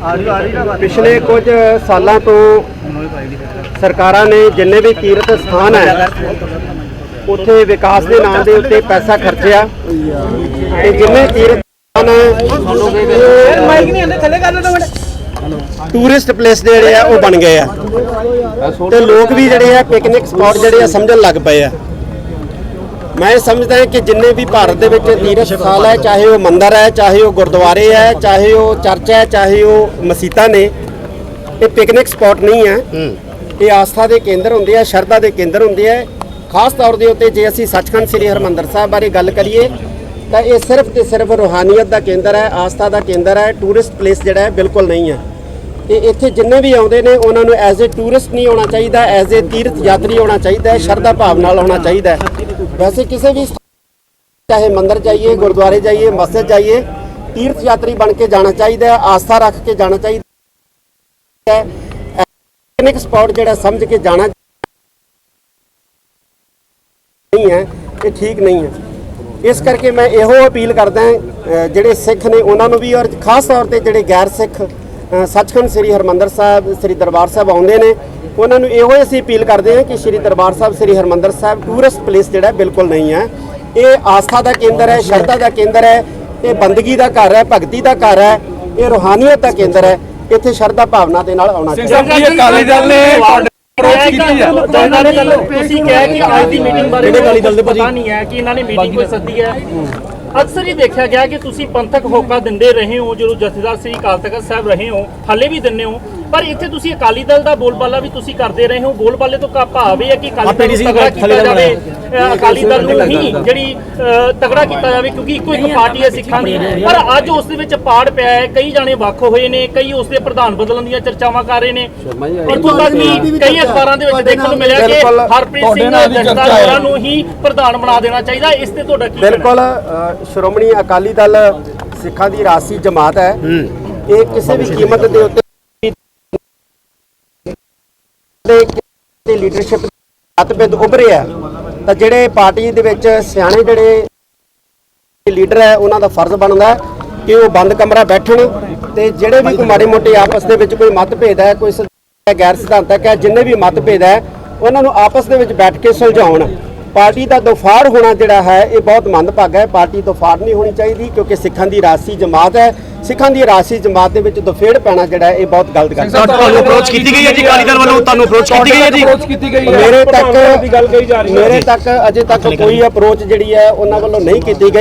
ਪਿਛਲੇ ਕੁਝ ਸਾਲਾਂ ਤੋਂ ਸਰਕਾਰਾਂ ਨੇ ਜਿੰਨੇ ਵੀ ਤੀਰਥ ਸਥਾਨ ਹੈ, ਉੱਥੇ ਵਿਕਾਸ ਦੇ ਨਾਂ ਦੇ ਉੱਤੇ ਪੈਸਾ ਖਰਚਿਆ। ਤੇ ਜਿੰਨੇ ਤੀਰਥ ਸਥਾਨ ਟੂਰਿਸਟ ਪਲੇਸ ਜਿਹੜੇ ਆ, ਉਹ ਬਣ ਗਏ ਆ। ਤੇ ਲੋਕ ਵੀ ਜਿਹੜੇ ਆ ਪਿਕਨਿਕ ਸਪੌਟ ਜਿਹੜੇ ਆ, ਸਮਝਣ ਲੱਗ ਪਏ ਆ। ਮੈਂ ਸਮਝਦਾ ਹਾਂ ਕਿ ਜਿੰਨੇ ਵੀ ਭਾਰਤ ਦੇ ਵਿੱਚ ਤੀਰਥ ਸਥਾਨ ਹੈ ਚਾਹੇ ਉਹ ਮੰਦਿਰ ਹੈ ਚਾਹੇ ਉਹ ਗੁਰਦੁਆਰੇ ਹੈ ਚਾਹੇ ਉਹ ਚਰਚ ਹੈ ਚਾਹੇ ਉਹ ਮਸਜਿਦਾਂ ਨੇ ਇਹ ਪਿਕਨਿਕ ਸਪੌਟ ਨਹੀਂ ਹੈ। ਇਹ ਆਸਥਾ ਦੇ ਕੇਂਦਰ ਹੁੰਦੇ ਆ ਸ਼ਰਧਾ ਦੇ ਕੇਂਦਰ ਹੁੰਦੇ ਆ। ਖਾਸ ਤੌਰ ਦੇ ਉੱਤੇ ਜੇ ਅਸੀਂ ਸੱਚਖੰਡ ਸ੍ਰੀ ਹਰਮੰਦਰ ਸਾਹਿਬ ਬਾਰੇ ਗੱਲ ਕਰੀਏ ਤਾਂ ਇਹ ਸਿਰਫ ਤੇ ਸਿਰਫ ਰੂਹਾਨੀਅਤ ਦਾ ਕੇਂਦਰ ਹੈ ਆਸਥਾ ਦਾ ਕੇਂਦਰ ਹੈ ਟੂਰਿਸਟ ਪਲੇਸ ਜਿਹੜਾ ਹੈ ਬਿਲਕੁਲ ਨਹੀਂ ਹੈ। ਤੇ ਇੱਥੇ ਜਿੰਨੇ ਵੀ ਆਉਂਦੇ ਨੇ, ਉਹਨਾਂ ਨੂੰ ਐਜ਼ ਅ ਟੂਰਿਸਟ ਨਹੀਂ ਆਉਣਾ ਚਾਹੀਦਾ ਐਜ਼ ਅ ਤੀਰਥ ਯਾਤਰੀ ਆਉਣਾ ਚਾਹੀਦਾ ਹੈ ਸ਼ਰਧਾ ਭਾਵ ਨਾਲ ਆਉਣਾ ਚਾਹੀਦਾ। ਹੈ ਵੈਸੇ ਕਿਸੇ ਵੀ ਚਾਹੇ ਮੰਦਿਰ ਜਾਈਏ, ਗੁਰਦੁਆਰੇ ਜਾਈਏ, ਮਸਜਿਦ ਜਾਈਏ, ਤੀਰਥ ਯਾਤਰੀ ਬਣ ਕੇ ਜਾਣਾ ਚਾਹੀਦਾ ਹੈ ਆਸਥਾ ਰੱਖ ਕੇ ਜਾਣਾ ਚਾਹੀਦਾ। ਹੈ ਪਿਕਨਿਕ ਸਪੌਟ ਜਿਹੜਾ ਸਮਝ ਕੇ ਜਾਣਾ ਨਹੀਂ ਹੈ ਇਹ ਠੀਕ ਨਹੀਂ ਹੈ। ਇਸ ਕਰਕੇ ਮੈਂ ਇਹੋ ਅਪੀਲ ਕਰਦਾ ਜਿਹੜੇ ਸਿੱਖ ਨੇ, ਉਹਨਾਂ ਨੂੰ ਵੀ ਔਰ ਖਾਸ ਤੌਰ ਤੇ ਜਿਹੜੇ ਗੈਰ ਸਿੱਖ ਸੱਚਖੰਡ ਸ੍ਰੀ ਹਰਮੰਦਰ ਸਾਹਿਬ ਸ੍ਰੀ ਦਰਬਾਰ ਸਾਹਿਬ ਆਉਂਦੇ ਨੇ। ਉਹਨਾਂ ਨੂੰ ਇਹੋ ਹੀ ਅਸੀਂ ਅਪੀਲ ਕਰਦੇ ਹਾਂ ਕਿ ਸ੍ਰੀ ਦਰਬਾਰ ਸਾਹਿਬ ਸ੍ਰੀ ਹਰਮੰਦਰ ਸਾਹਿਬ ਟੂਰਿਸਟ ਪਲੇਸ ਜਿਹੜਾ ਬਿਲਕੁਲ ਨਹੀਂ ਹੈ। ਇਹ ਆਸਥਾ ਦਾ ਕੇਂਦਰ ਹੈ ਸ਼ਰਧਾ ਦਾ ਕੇਂਦਰ ਹੈ ਇਹ ਬੰਦਗੀ ਦਾ ਘਰ ਹੈ ਭਗਤੀ ਦਾ ਘਰ ਹੈ ਇਹ ਰੂਹਾਨੀਅਤ ਦਾ ਕੇਂਦਰ ਹੈ। ਇੱਥੇ ਸ਼ਰਧਾ ਭਾਵਨਾ ਦੇ ਨਾਲ ਆਉਣਾ ਚਾਹੀਦਾ। ਸਿੰਘ ਸਾਹਿਬ ਜੀ ਅਕਾਲੀ ਦਲ ਨੇ ਤੁਹਾਡੇ ਅਪਰੋਚ ਕੀਤੀ ਹੈ। ਤੁਸੀਂ ਕਿਹਾ ਕਿ ਅੱਜ ਦੀ ਮੀਟਿੰਗ ਬਾਰੇ ਪਤਾ ਨਹੀਂ ਹੈ ਕਿ ਇਹਨਾਂ ਨੇ ਮੀਟਿੰਗ ਕੋਈ ਸੱਦੀ ਹੈ। ਅਕਸਰ ਹੀ ਦੇਖਿਆ ਗਿਆ ਕਿ ਤੁਸੀਂ ਪੰਥਕ ਹੋਕਾ ਦਿੰਦੇ ਰਹੇ ਹੋ, ਜਦੋਂ ਜਥੇਦਾਰ ਸ੍ਰੀ ਅਕਾਲ ਤਖਤ ਸਾਹਿਬ ਰਹੇ ਹੋ, ਹਾਲੇ ਵੀ ਦਿੰਦੇ ਹੋ। ਪਰ ਇੱਥੇ ਤੁਸੀਂ ਅਕਾਲੀ ਦਲ ਦਾ ਬੋਲਬਾਲਾ ਵੀ ਤੁਸੀਂ ਕਰਦੇ ਰਹੇ ਹੋ। ਬੋਲਬਾਲੇ ਤੋਂ ਕਾ ਭਾਵ ਇਹ ਹੈ ਕਿ ਅਕਾਲੀ ਦਲ ਨੂੰ ਤਗੜਾ ਕੀਤਾ ਜਾਵੇ। ਅਕਾਲੀ ਦਲ ਨੂੰ ਹੀ ਜਿਹੜੀ ਤਗੜਾ ਕੀਤਾ ਜਾਵੇ ਕਿਉਂਕਿ ਇੱਕੋ ਇੱਕ ਪਾਰਟੀ ਹੈ ਸਿੱਖਾਂ ਦੀ। ਪਰ ਅੱਜ ਉਸ ਦੇ ਵਿੱਚ ਪਾੜ ਪਿਆ ਹੈ। ਕਈ ਜਾਣੇ ਵੱਖ ਹੋਏ ਨੇ ਕਈ ਉਸ ਦੇ ਪ੍ਰਧਾਨ ਬਦਲਣ ਦੀਆਂ ਚਰਚਾਵਾਂ ਕਰ ਰਹੇ ਨੇ। ਇੱਥੋਂ ਤੱਕ ਕਿ ਕਈ ਅਖਬਾਰਾਂ ਦੇ ਵਿੱਚ ਦੇਖਣ ਨੂੰ ਮਿਲਿਆ ਕਿ। ਹਰਪ੍ਰੀਤ ਸਿੰਘ ਵੀ ਜੱਟਾ। ਹੋਰਾਂ ਨੂੰ ਹੀ ਪ੍ਰਧਾਨ ਬਣਾ ਦੇਣਾ ਚਾਹੀਦਾ। ਇਸ ਤੇ ਤੁਹਾਡਾ ਕੀ? ਬਿਲਕੁਲ ਸ਼੍ਰੋਮਣੀ ਅਕਾਲੀ ਦਲ ਸਿੱਖਾਂ ਦੀ ਰਾਸੀ ਜਮਾਤ ਹੈ। ਇਹ ਕਿਸੇ ਵੀ ਕੀਮਤ ਦੇ ਉੱਤੇ ਦੇ ਲੀਡਰਸ਼ਿਪ ਮਤਭੇਦ ਉੱਭਰਿਆ ਤਾਂ ਜਿਹੜੇ ਪਾਰਟੀ ਦੇ ਵਿੱਚ ਸਿਆਣੇ ਜਿਹੜੇ ਲੀਡਰ ਹੈ, ਉਹਨਾਂ ਦਾ ਫਰਜ਼ ਬਣਦਾ ਕਿ ਉਹ ਬੰਦ ਕਮਰਾ ਬੈਠਣ ਤੇ ਜਿਹੜੇ ਵੀ ਕੋਈ ਮਾੜੇ ਮੋਟੇ ਆਪਸ ਦੇ ਵਿੱਚ ਕੋਈ ਮਤਭੇਦ ਹੈ, ਕੋਈ ਗੈਰ ਸਿਧਾਂਤਕ ਹੈ, ਜਿੰਨੇ ਵੀ ਮਤਭੇਦ ਹੈ, ਉਹਨਾਂ ਨੂੰ ਆਪਸ ਦੇ ਵਿੱਚ ਬੈਠ ਕੇ ਸੁਲਝਾਉਣ। ਪਾਰਟੀ ਦਾ ਦਫਾੜ ਹੋਣਾ ਜਿਹੜਾ ਹੈ ਇਹ ਬਹੁਤ ਮੰਦਭਾਗਾ ਹੈ। ਪਾਰਟੀ ਦਫਾੜ ਨਹੀਂ ਹੋਣੀ ਚਾਹੀਦੀ ਕਿਉਂਕਿ ਸਿੱਖਾਂ ਦੀ ਰਾਸੀ ਜਮਾਤ ਹੈ। ਸਿੱਖਾਂ ਦੀ ਰਾਸੀ ਜਮਾਤ ਦੇ ਵਿੱਚ ਦਫੇੜ ਪੈਣਾ ਜਿਹੜਾ ਹੈ ਇਹ ਬਹੁਤ ਗਲਤ ਗੱਲ ਹੈ। ਤੁਹਾਨੂੰ ਅਪਰੋਚ ਕੀਤੀ ਗਈ ਹੈ ਜੀ ਅਕਾਲੀ ਦਲ ਵੱਲੋਂ ਤੁਹਾਨੂੰ ਅਪਰੋਚ ਕੀਤੀ ਗਈ ਹੈ ਜੀ? ਅਪਰੋਚ ਕੀਤੀ ਗਈ ਹੈ। ਮੇਰੇ ਤੱਕ ਮੇਰੇ ਤੱਕ ਅਜੇ ਤੱਕ ਕੋਈ ਅਪਰੋਚ ਜਿਹੜੀ ਹੈ ਉਹਨਾਂ ਵੱਲੋਂ ਨਹੀਂ ਕੀਤੀ ਗਈ।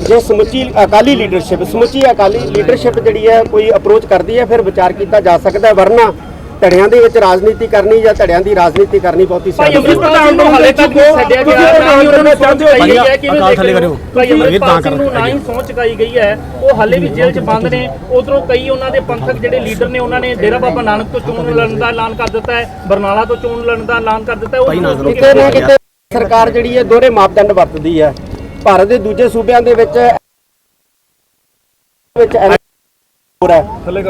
ਜੇ ਸਮੁੱਚੀ ਅਕਾਲੀ ਲੀਡਰਸ਼ਿਪ ਸਮੁੱਚੀ ਅਕਾਲੀ ਲੀਡਰਸ਼ਿਪ ਜਿਹੜੀ ਹੈ ਕੋਈ ਅਪਰੋਚ ਕਰਦੀ ਹੈ ਫਿਰ ਵਿਚਾਰ ਕੀਤਾ ਜਾ ਸਕਦਾ ਹੈ। ਵਰਨਾ ਧੜਿਆਂ ਦੇ ਵਿੱਚ ਰਾਜਨੀਤੀ ਕਰਨੀ ਜਾਂ ਧੜਿਆਂ ਦੀ ਰਾਜਨੀਤੀ ਕਰਨੀ ਬਹੁਤੀ ਭਾਈ ਸੌਖੀ ਅੰਮ੍ਰਿਤਪਾਲ ਸਿੰਘ ਨੂੰ ਹਾਲੇ ਤੱਕ ਛੱਡਿਆ ਗਿਆ ਨਾ ਹੀ ਉਹਨਾਂ ਨੂੰ ਸਹੁੰ ਚੁਕਾਈ ਗਈ ਹੈ ਕਿ ਅਕਾਲ ਥੱਲੇ ਕਰਿਓ। ਭਾਈ ਅੰਮ੍ਰਿਤਪਾਲ ਸਿੰਘ ਨੂੰ ਨਾ ਹੀ ਸਹੁੰ ਚੁਕਾਈ ਗਈ ਹੈ। ਉਹ ਹਾਲੇ ਵੀ ਜੇਲ੍ਹ 'ਚ ਬੰਦ ਨੇ। ਉਧਰੋਂ ਕਈ ਉਹਨਾਂ ਦੇ ਪੰਥਕ ਜਿਹੜੇ ਲੀਡਰ ਨੇ ਉਹਨਾਂ ਨੇ ਡੇਰਾ ਬਾਬਾ ਨਾਨਕ ਤੋਂ ਚੋਣ ਲੜਨ ਦਾ ਐਲਾਨ ਕਰ ਦਿੱਤਾ ਹੈ। ਬਰਨਾਲਾ ਤੋਂ ਚੋਣ ਲੜਨ ਦਾ ਐਲਾਨ ਕਰ ਦਿੱਤਾ ਹੈ। ਉਹ ਕਿਤੇ ਨਾ? ਕਿਤੇ ਸਰਕਾਰ ਜਿਹੜੀ ਹੈ ਦੋਹਰੇ ਮਾਪਦੰਡ ਵਰਤਦੀ ਹੈ। ਭਾਰਤ ਦੇ ਦੂਜੇ ਸੂਬਿਆਂ ਦੇ ਵਿੱਚ ਵਿੱਚ ਹੋਰ ਹੈ।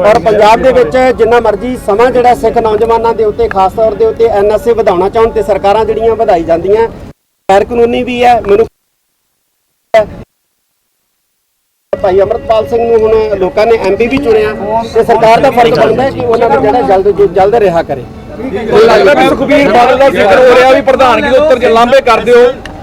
ਔਰ ਪੰਜਾਬ ਦੇ ਵਿੱਚ ਜਿੰਨਾ ਮਰਜ਼ੀ ਸਮਾਂ ਜਿਹੜਾ ਸਿੱਖ ਨੌਜਵਾਨਾਂ ਦੇ ਉੱਤੇ ਖਾਸ ਤੌਰ ਦੇ ਉੱਤੇ ਐਨਐਸਏ ਵਧਾਉਣਾ ਚਾਹਣ ਤੇ ਸਰਕਾਰਾਂ ਜਿਹੜੀਆਂ ਵਧਾਈ ਜਾਂਦੀਆਂ ਗੈਰ ਕਾਨੂੰਨੀ ਵੀ ਹੈ ਮੈਨੂੰ ਭਾਈ ਅਮਰਤਪਾਲ ਸਿੰਘ ਨੂੰ ਹੁਣ ਲੋਕਾਂ ਨੇ ਐਮਪੀ ਵੀ ਚੁਣਿਆ ਤੇ ਸਰਕਾਰ ਦਾ ਫਰਜ਼ ਬਣਦਾ ਹੈ ਕਿ ਉਹਨਾਂ ਨੂੰ ਜਿਹੜਾ ਜਲਦ ਜਲਦ ਰਿਹਾ ਕਰੇ। ਲੱਗਦਾ ਵੀ ਸੁਖਬੀਰ ਬਾਦਲ ਦਾ ਜ਼ਿਕਰ ਹੋ ਰਿਹਾ ਵੀ ਪ੍ਰਧਾਨਗੀ ਤੋਂ ਉੱਤਰ ਕੇ ਲਾਂਭੇ ਕਰ ਦਿਓ।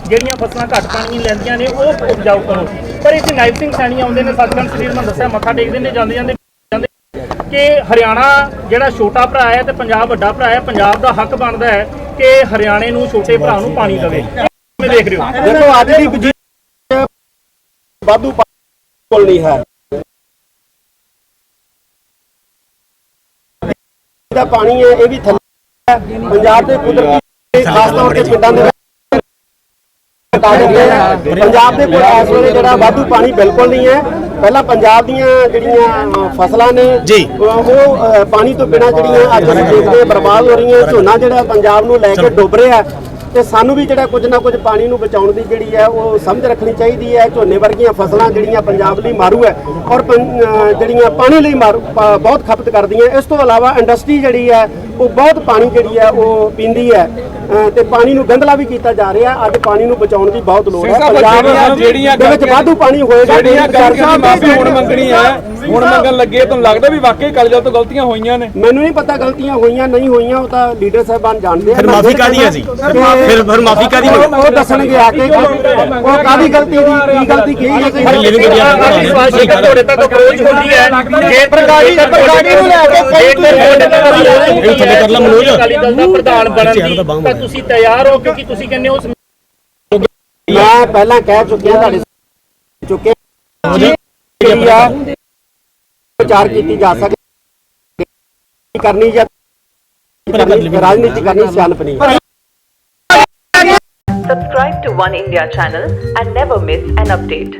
ਜਿਹੜੀਆਂ ਫਸਲਾਂ ਘੱਟ ਪਾਣੀ ਲੈਂਦੀਆਂ ਨੇ, ਉਹ ਉਪਜਾਊ ਕਰੋ। ਪਰ ਇੱਥੇ ਨਾਇਬ ਸਿੰਘ ਸੈਣੀ ਆਉਂਦੇ ਨੇ, ਸੱਚਖੰਡ ਸ੍ਰੀ ਹਰਿਮੰਦਰ ਸਾਹਿਬ ਮੱਥਾ ਟੇਕਦੇ ਨੇ ਜਾਂਦੇ ਜਾਂਦੇ ਕਿ ਹਰਿਆਣਾ ਜਿਹੜਾ ਛੋਟਾ ਭਰਾ ਹੈ ਤੇ ਪੰਜਾਬ ਵੱਡਾ ਭਰਾ ਹੈ, ਪੰਜਾਬ ਦਾ ਹੱਕ ਬਣਦਾ ਹੈ ਕਿ ਹਰਿਆਣੇ ਨੂੰ ਛੋਟੇ ਭਰਾ ਨੂੰ ਪਾਣੀ ਦੇਵੇ। ਕਿਵੇਂ ਦੇਖ ਰਹੇ ਦੇਖੋ, ਅੱਜ ਦੀ ਵਜ਼ੀਰ ਵਾਧੂ ਕੋਲ ਨਹੀਂ ਹੈ। ਦਾ ਪਾਣੀ ਹੈ, ਇਹ ਵੀ ਥੱਲੇ ਪੰਜਾਬ ਦੇ ਕੁਦਰਤੀ ਖਾਸ ਤੌਰ ਤੇ ਪਿੰਡਾਂ ਦੇ ਪੰਜਾਬ ਦੇ ਕੋਲ ਇਸ ਵੇਲੇ ਜਿਹੜਾ ਵਾਧੂ ਪਾਣੀ ਬਿਲਕੁਲ ਨਹੀਂ ਹੈ। ਪਹਿਲਾਂ ਪੰਜਾਬ ਦੀਆਂ ਜਿਹੜੀਆਂ ਫਸਲਾਂ ਨੇ। ਉਹ ਪਾਣੀ ਤੋਂ ਬਿਨਾਂ ਜਿਹੜੀਆਂ ਅੱਜ ਅਸੀਂ ਦੇਖਦੇ ਬਰਬਾਦ ਹੋ ਰਹੀਆਂ। ਝੋਨਾ ਜਿਹੜਾ ਪੰਜਾਬ ਨੂੰ ਲੈ ਕੇ ਡੁੱਬ ਰਿਹਾ ਤੇ ਸਾਨੂੰ ਵੀ ਜਿਹੜਾ ਕੁਝ ਨਾ ਕੁਝ ਪਾਣੀ ਨੂੰ ਬਚਾਉਣ ਦੀ ਜਿਹੜੀ ਹੈ ਉਹ ਸਮਝ ਰੱਖਣੀ ਚਾਹੀਦੀ ਹੈ। ਝੋਨੇ ਵਰਗੀਆਂ ਫਸਲਾਂ ਜਿਹੜੀਆਂ ਪੰਜਾਬ ਲਈ ਮਾਰੂ ਹੈ ਔਰ ਜਿਹੜੀਆਂ ਪਾਣੀ ਲਈ ਮਾਰੂ ਬਹੁਤ ਖਪਤ ਕਰਦੀਆਂ। ਇਸ ਤੋਂ ਇਲਾਵਾ ਇੰਡਸਟਰੀ ਜਿਹੜੀ ਹੈ ਉਹ ਬਹੁਤ ਪਾਣੀ ਜਿਹੜੀ ਹੈ ਉਹ ਪੀਂਦੀ ਹੈ। ਤੇ ਪਾਣੀ ਨੂੰ ਗੰਦਲਾ ਵੀ ਕੀਤਾ ਜਾ ਰਿਹਾ। ਅੱਜ ਪਾਣੀ ਨੂੰ ਬਚਾਉਣ ਦੀ ਬਹੁਤ ਲੋੜ ਹੈ। ਜਿਹੜੀਆਂ ਦੇ ਵਿੱਚ ਵਾਧੂ ਪਾਣੀ ਹੋਏਗਾ ਜਿਹੜੀਆਂ ਗਲਤੀਆਂ ਮਾਫੀ ਹੁਣ ਮੰਗਣੀ ਹੈ। ਹੁਣ ਮੰਗਣ ਲੱਗੇ ਤੁਹਾਨੂੰ ਲੱਗਦਾ ਵੀ ਵਾਕਈ ਕਾਲੀ ਦਲ ਤੋਂ ਗਲਤੀਆਂ ਹੋਈਆਂ ਨੇ? ਮੈਨੂੰ ਨਹੀਂ ਪਤਾ ਗਲਤੀਆਂ ਹੋਈਆਂ ਨਹੀਂ ਹੋਈਆਂ ਉਹ ਤਾਂ ਲੀਡਰ ਸਾਹਿਬਾਨ ਜਾਣਦੇ ਆ। ਫਿਰ ਮਾਫ਼ੀ ਕਾਹਦੀ ਹੈ ਜੀ? ਫਿਰ- ਫਿਰ ਮਾਫ਼ੀ ਕਾਹਦੀ ਹੈ? ਉਹ ਦੱਸਣਗੇ ਆ ਕੇ ਕਿ ਉਹ ਕਾਦੀ ਗਲਤੀ ਦੀ ਕੀ ਗਲਤੀ ਕੀ ਹੈ। ਜੇਕਰ ਤੁਹਾਡੇ ਤੱਕ ਅਪਰੋਚ ਹੁੰਦੀ ਹੈ। ਜੇ ਪ੍ਰਕਾਰੀ ਪ੍ਰਕਾਰੀ ਨੂੰ ਲੈ ਕੇ ਇਹਨੂੰ ਥੱਲੇ ਕਰ ਲਾ ਮਨੋਜ। ਅਕਾਲੀ ਦਲ ਦਾ ਪ੍ਰਧਾਨ ਬਣਨ ਦੀ ਤਾਂ ਤੁਸੀਂ ਤਿਆਰ ਹੋ ਕਿਉਂਕਿ ਤੁਸੀਂ ਕਹਿੰਦੇ ਹੋ ਮੈਂ ਪਹਿਲਾਂ ਕਹਿ ਚੁੱਕਿਆ ਤੁਹਾਡੇ ਚੁੱਕੇ ਜਿਹੜੀ ਆ? ਵਿਚਾਰ ਕੀਤੀ ਜਾ ਸਕੇ ਕਰਨੀ ਜਾਂ ਕਰਨੀ- ਰਾਜਨੀਤੀ ਕਰਨੀ ਸਿਆਣਪ ਨਹੀਂ ਹੈ Subscribe to One India channel and never miss an update.